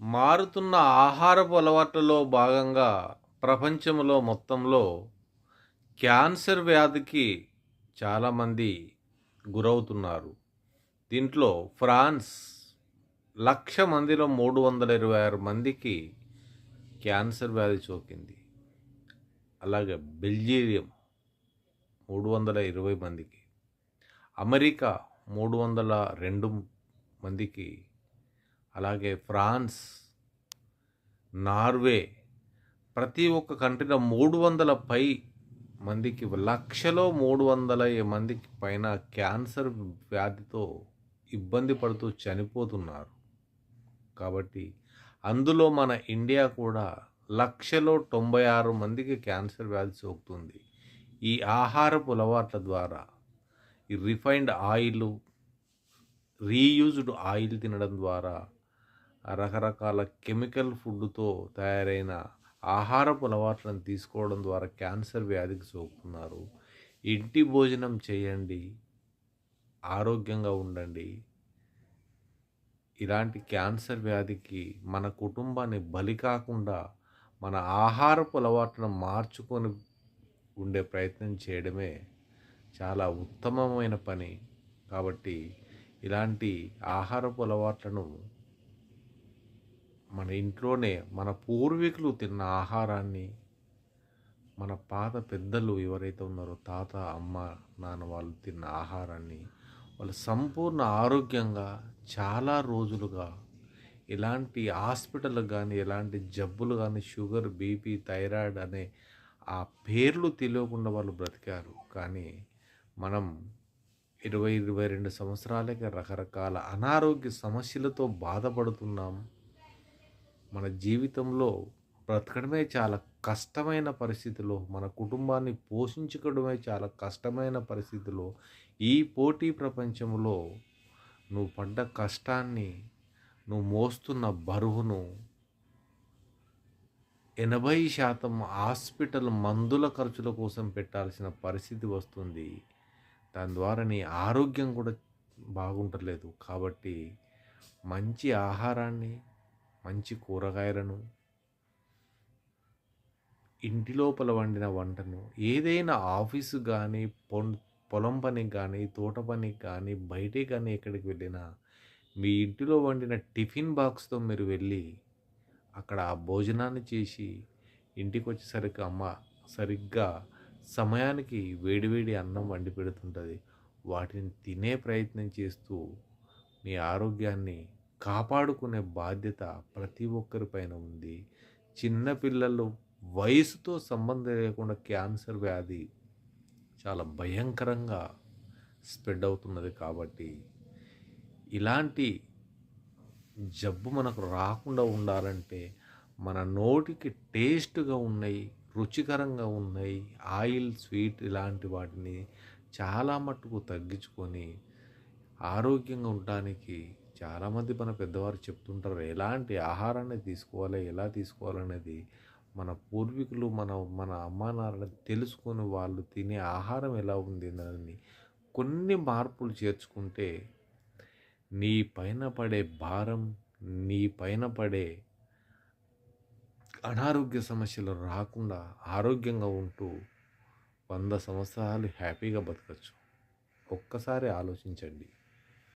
మారుతున్న ఆహారపు అలవాట్లలో భాగంగా ప్రపంచంలో మొత్తంలో క్యాన్సర్ వ్యాధికి చాలామంది గురవుతున్నారు. దీంట్లో ఫ్రాన్స్ లక్ష మందిలో మూడు వందల ఇరవై ఆరు మందికి క్యాన్సర్ వ్యాధి సోకింది. అలాగే బెల్జీరియం మూడు వందల ఇరవై మందికి అమెరికా మూడు వందల రెండు మందికి అలాగే ఫ్రాన్స్ నార్వే ప్రతి ఒక్క కంట్రీలో మూడు వందల పై మందికి లక్షలో మూడు వందల మందికి పైన క్యాన్సర్ వ్యాధితో ఇబ్బంది పడుతూ చనిపోతున్నారు. కాబట్టి అందులో మన ఇండియా కూడా లక్షలో తొంభై ఆరు మందికి క్యాన్సర్ వ్యాధి సోకుతుంది. ఈ ఆహారపు అలవాట్ల ద్వారా ఈ రిఫైన్డ్ ఆయిల్ రీయూజ్డ్ ఆయిల్ తినడం ద్వారా రకరకాల కెమికల్ ఫుడ్తో తయారైన ఆహారపు అలవాట్లను తీసుకోవడం ద్వారా క్యాన్సర్ వ్యాధికి సోకుతున్నారు. ఇంటి భోజనం చేయండి. ఆరోగ్యంగా ఉండండి. ఇలాంటి క్యాన్సర్ వ్యాధికి మన కుటుంబాన్ని బలి కాకుండా మన ఆహారపు అలవాట్లను మార్చుకొని ఉండే ప్రయత్నం చేయడమే చాలా ఉత్తమమైన పని. కాబట్టి ఇలాంటి ఆహారపు అలవాట్లను మన ఇంట్లోనే మన పూర్వీకులు తిన్న ఆహారాన్ని మన పాత పెద్దలు ఎవరైతే ఉన్నారో తాత అమ్మ నాన్న వాళ్ళు తిన్న ఆహారాన్ని వాళ్ళు సంపూర్ణ ఆరోగ్యంగా చాలా రోజులుగా ఎలాంటి హాస్పిటల్ కానీ ఎలాంటి జబ్బులు కానీ షుగర్ బీపీ థైరాయిడ్ అనే ఆ పేర్లు తెలియకుండా వాళ్ళు బ్రతికారు. కానీ మనం ఇరవై ఇరవై రెండు సంవత్సరాలకి రకరకాల అనారోగ్య సమస్యలతో బాధపడుతున్నాం. మన జీవితంలో బ్రతకడమే చాలా కష్టమైన పరిస్థితిలో మన కుటుంబాన్ని పోషించుకోవడమే చాలా కష్టమైన పరిస్థితిలో ఈ పోటీ ప్రపంచంలో నువ్వు పడ్డ కష్టాన్ని నువ్వు మోస్తున్న బరువును ఎనభై శాతం హాస్పిటల్ మందుల ఖర్చుల కోసం పెట్టాల్సిన పరిస్థితి వస్తుంది. దాని ద్వారా నీ ఆరోగ్యం కూడా బాగుంటలేదు. కాబట్టి మంచి ఆహారాన్ని మంచి కూరగాయలను ఇంటి లోపల వండిన వంటను ఏదైనా ఆఫీసు కానీ పొలం పనికి కానీ తోట పనికి కానీ బయటికి కానీ ఎక్కడికి వెళ్ళినా మీ ఇంటిలో వండిన టిఫిన్ బాక్స్తో మీరు వెళ్ళి అక్కడ ఆ భోజనాన్ని చేసి ఇంటికి వచ్చేసరికి అమ్మ సరిగ్గా సమయానికి వేడివేడి అన్నం వండి పెడుతుంటుంది. వాటిని తినే ప్రయత్నం చేస్తూ మీ ఆరోగ్యాన్ని కాపాడుకునే బాధ్యత ప్రతి ఒక్కరిపైన ఉంది. చిన్నపిల్లలు వయసుతో సంబంధం లేకుండా క్యాన్సర్ వ్యాధి చాలా భయంకరంగా స్ప్రెడ్ అవుతున్నది కాబట్టి ఇలాంటి జబ్బు మనకు రాకుండా ఉండాలంటే మన నోటికి టేస్ట్గా ఉన్నాయి రుచికరంగా ఉన్నాయి ఆయిల్ స్వీట్ ఇలాంటి వాటిని చాలా మట్టుకు తగ్గించుకొని ఆరోగ్యంగా ఉండడానికి చాలామంది మన పెద్దవారు చెప్తుంటారు ఎలాంటి ఆహారాన్ని తీసుకోవాలి ఎలా తీసుకోవాలనేది మన పూర్వీకులు మన మన అమ్మా నాన్న తెలుసుకొని వాళ్ళు తినే ఆహారం ఎలా ఉంది అని కొన్ని మార్పులు చేర్చుకుంటే నీ పైన పడే భారం నీ పైన పడే అనారోగ్య సమస్యలు రాకుండా ఆరోగ్యంగా ఉంటూ వంద సంవత్సరాలు హ్యాపీగా బతకచ్చు. ఒక్కసారి ఆలోచించండి.